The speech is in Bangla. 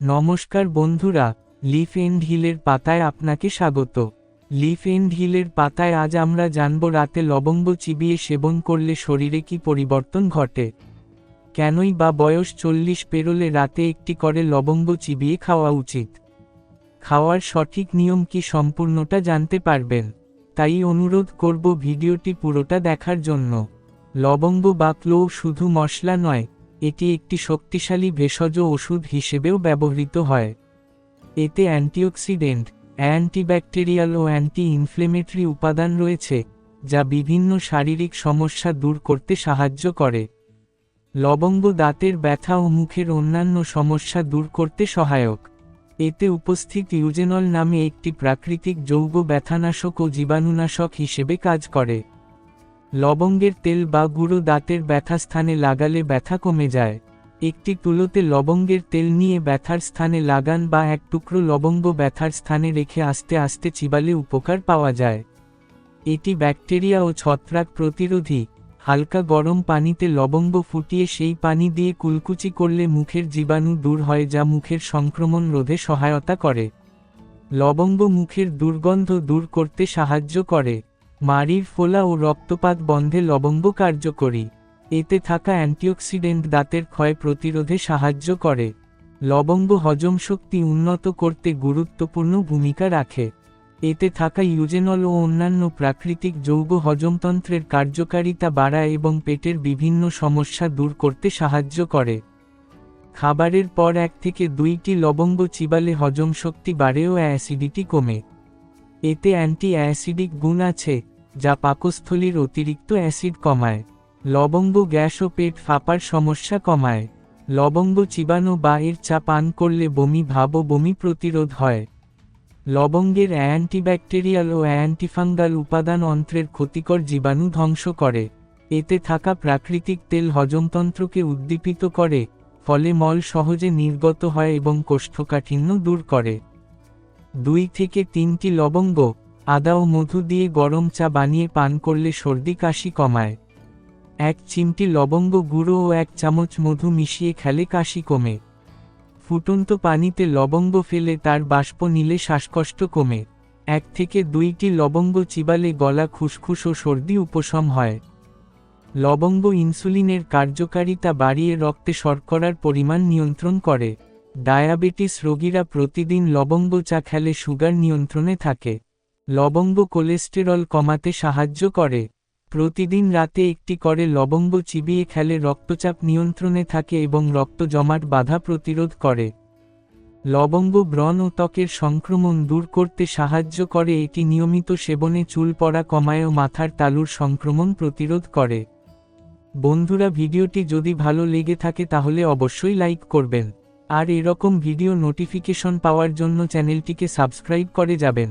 নমস্কার বন্ধুরা, লিফ এন্ড হিলের পাতায় আপনাকে স্বাগত। লিফ এন্ড হিলের পাতায় আজ আমরা জানব রাতে লবঙ্গ চিবিয়ে সেবন করলে শরীরে কি পরিবর্তন ঘটে। কেনই বা বয়স চল্লিশ পেরোলে রাতে একটি করে লবঙ্গ চিবিয়ে খাওয়া উচিত। খাওয়ার সঠিক নিয়ম কি সম্পূর্ণটা জানতে পারবেন। তাই অনুরোধ করব ভিডিওটি পুরোটা দেখার জন্য। লবঙ্গ বা ক্লো শুধু মশলা নয় এটি একটি শক্তিশালী ভেষজ ওষুধ হিসেবেও ব্যবহৃত হয়। এতে অ্যান্টিঅক্সিডেন্ট, অ্যান্টিব্যাকটেরিয়াল ও অ্যান্টি ইনফ্লেমেটরি উপাদান রয়েছে, যা বিভিন্ন শারীরিক সমস্যা দূর করতে সাহায্য করে। লবঙ্গ দাঁতের ব্যথা ও মুখের অন্যান্য সমস্যা দূর করতে সহায়ক। এতে উপস্থিত ইউজেনল নামে একটি প্রাকৃতিক যৌগ ব্যথানাশক ও জীবাণুনাশক হিসেবে কাজ করে। লবঙ্গের তেল বা গুঁড়ো দাঁতের ব্যথা স্থানে লাগালে ব্যথা কমে যায়। একটি তুলোতে লবঙ্গের তেল নিয়ে ব্যথার স্থানে লাগান বা এক টুকরো লবঙ্গ ব্যথার স্থানে রেখে আস্তে আস্তে চিবালে উপকার পাওয়া যায়। এটি ব্যাকটেরিয়া ও ছত্রাক প্রতিরোধী। হালকা গরম পানিতে লবঙ্গ ফুটিয়ে সেই পানি দিয়ে কুলকুচি করলে মুখের জীবাণু দূর হয় যা মুখের সংক্রমণ রোধে সহায়তা করে। লবঙ্গ মুখের দুর্গন্ধ দূর করতে সাহায্য করে। মাড়ির ফোলা ও রক্তপাত বন্ধে লবঙ্গ কার্যকরী। এতে থাকা অ্যান্টিঅক্সিডেন্ট দাঁতের ক্ষয় প্রতিরোধে সাহায্য করে। লবঙ্গ হজম শক্তি উন্নত করতে গুরুত্বপূর্ণ ভূমিকা রাখে। এতে থাকা ইউজেনল ও অন্যান্য প্রাকৃতিক যৌগ হজমতন্ত্রের কার্যকারিতা বাড়ায় এবং পেটের বিভিন্ন সমস্যা দূর করতে সাহায্য করে। খাবারের পর এক থেকে দুইটি লবঙ্গ চিবালে হজম শক্তি বাড়ে ও অ্যাসিডিটি কমে। এতে অ্যান্টি অ্যাসিডিক গুণ আছে, যা পাকস্থলীর অতিরিক্ত অ্যাসিড কমায়। লবঙ্গ গ্যাস ও পেট ফাঁপার সমস্যা কমায়। লবঙ্গ চিবানো বা এর চা পান করলে বমি ভাব ও বমি প্রতিরোধ হয়। লবঙ্গের অ্যান্টিব্যাকটেরিয়াল ও অ্যান্টিফাঙ্গাল উপাদান অন্ত্রের ক্ষতিকর জীবাণু ধ্বংস করে। এতে থাকা প্রাকৃতিক তেল হজমতন্ত্রকে উদ্দীপিত করে, ফলে মল সহজে নির্গত হয় এবং কোষ্ঠকাঠিন্য দূর করে। দুই থেকে তিনটি লবঙ্গ, আদা ও মধু দিয়ে গরম চা বানিয়ে পান করলে সর্দি কাশি কমায়। এক চিমটি লবঙ্গ গুঁড়ো ও এক চামচ মধু মিশিয়ে খেলে কাশি কমে। ফুটন্ত পানিতে লবঙ্গ ফেলে তার বাষ্প নিলে শ্বাসকষ্ট কমে। এক থেকে দুইটি লবঙ্গ চিবালে গলা খুসখুস ও সর্দি উপশম হয়। লবঙ্গ ইনসুলিনের কার্যকারিতা বাড়িয়ে রক্তে শর্করার পরিমাণ নিয়ন্ত্রণ করে। ডায়াবেটিস রোগীরা প্রতিদিন লবঙ্গ চা খেলে সুগার নিয়ন্ত্রণে থাকে। লবঙ্গ কোলেস্টেরল কমাতে সাহায্য করে। প্রতিদিন রাতে একটি করে লবঙ্গ চিবিয়ে খেলে রক্তচাপ নিয়ন্ত্রণে থাকে এবং রক্ত জমাট বাধা প্রতিরোধ করে। লবঙ্গ ব্রণ ও ত্বকের সংক্রমণ দূর করতে সাহায্য করে, এটি নিয়মিত সেবনে চুল পড়া কমায় ও মাথার তালুর সংক্রমণ প্রতিরোধ করে। বন্ধুরা, ভিডিওটি যদি ভালো লেগে থাকে তাহলে অবশ্যই লাইক করবেন। আর এরকম ভিডিও নোটিফিকেশন পাওয়ার জন্য চ্যানেলটিকে সাবস্ক্রাইব করে যাবেন।